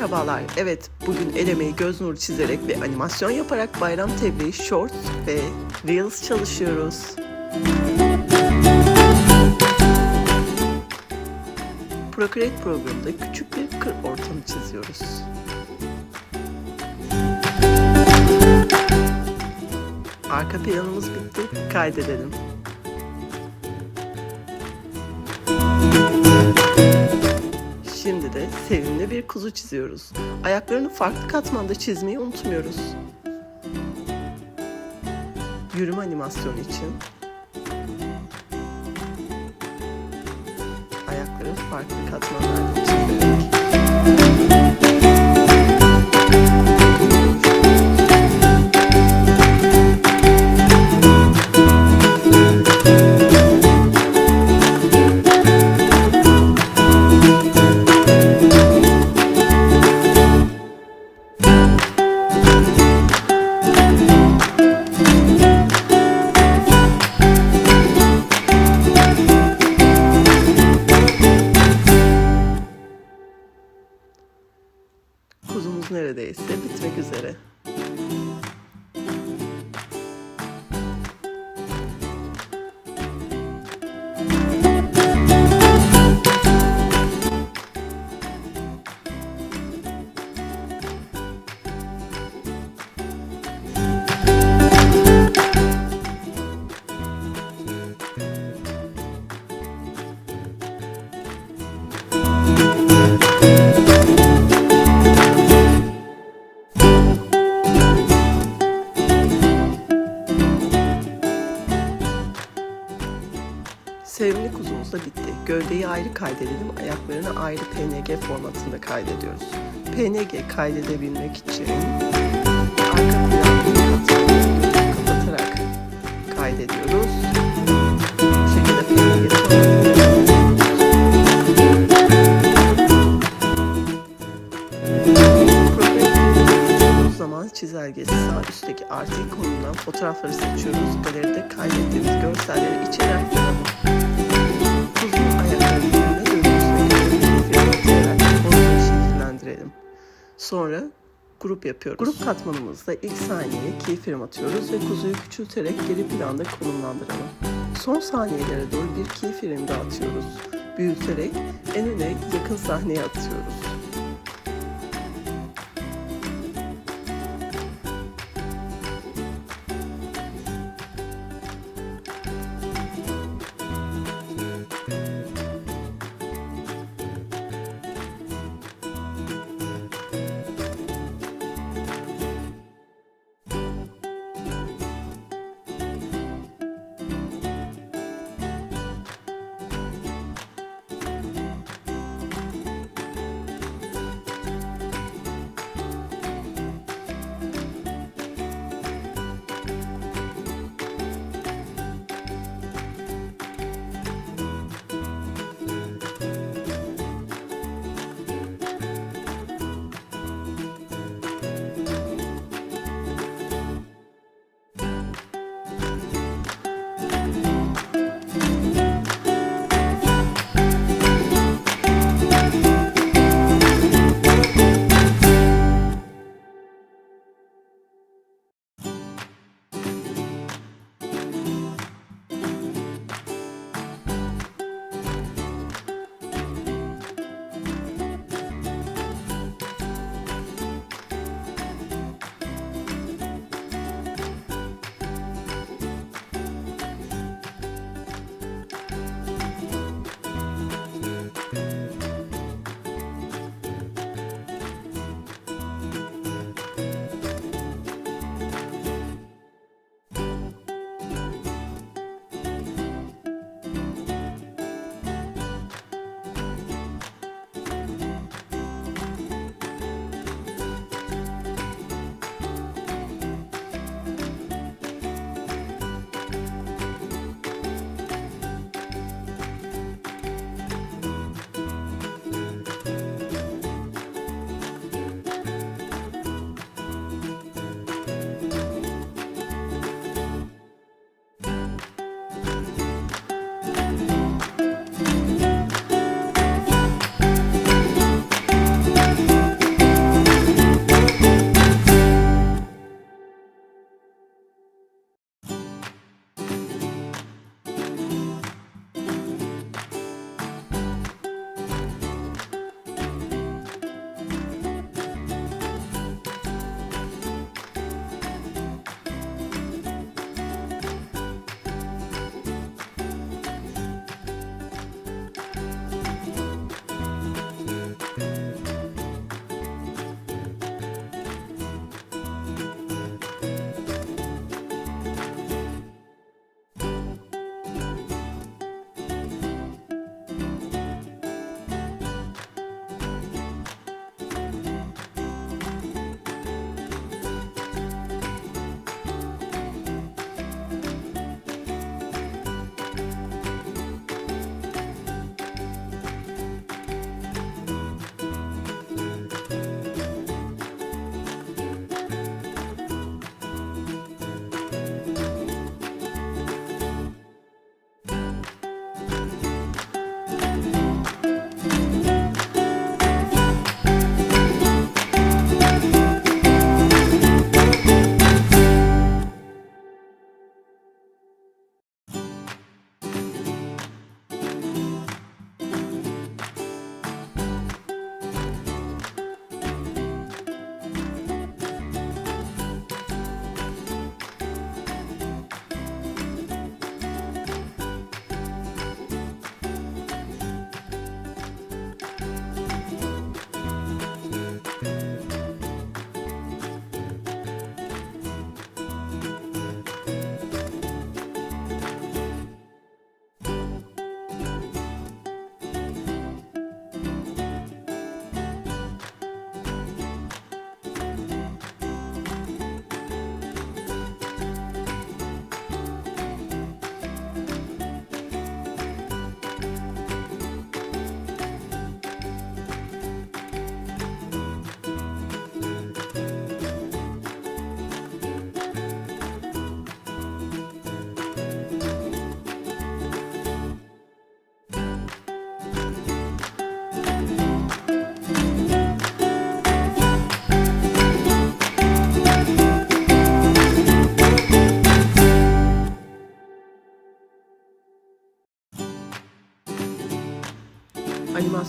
Merhabalar. Evet, bugün el emeği göz nuru çizerek ve animasyon yaparak bayram tebriği shorts ve reels çalışıyoruz. Procreate programında küçük bir kır ortamı çiziyoruz. Arka planımız bitti. Kaydedelim. Şimdi de sevimli bir kuzu çiziyoruz. Ayaklarını farklı katmanda çizmeyi unutmuyoruz. Yürüme animasyonu için ayakları farklı katmanlarda çizerek neredeyse bitmek üzere. Sevimli kuzumuz da bitti. Gövdeyi ayrı kaydedelim, ayaklarını ayrı PNG formatında kaydediyoruz. PNG kaydedebilmek için arka planını kapatarak kaydediyoruz. Şekilde PNG zaman çizelgesi sağ üstteki artı ikonundan fotoğrafları seçiyoruz. Galeride kaydettiğimiz görselleri içeri Sonra grup yapıyoruz. Grup katmanımızda ilk saniyeye keyframe atıyoruz ve kuzuyu küçülterek geri planda konumlandıralım. Son saniyelere doğru bir keyframe daha atıyoruz. Büyüterek en öne yakın sahneye atıyoruz.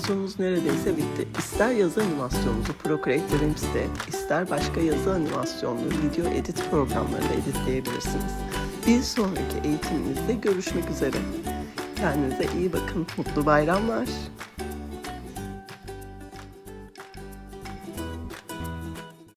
Animasyonumuz neredeyse bitti. İster yazı animasyonunuzu Procreate Dreams'te, ister başka yazı animasyonlu video edit programlarında editleyebilirsiniz. Bir sonraki eğitiminizde görüşmek üzere. Kendinize iyi bakın. Mutlu bayramlar.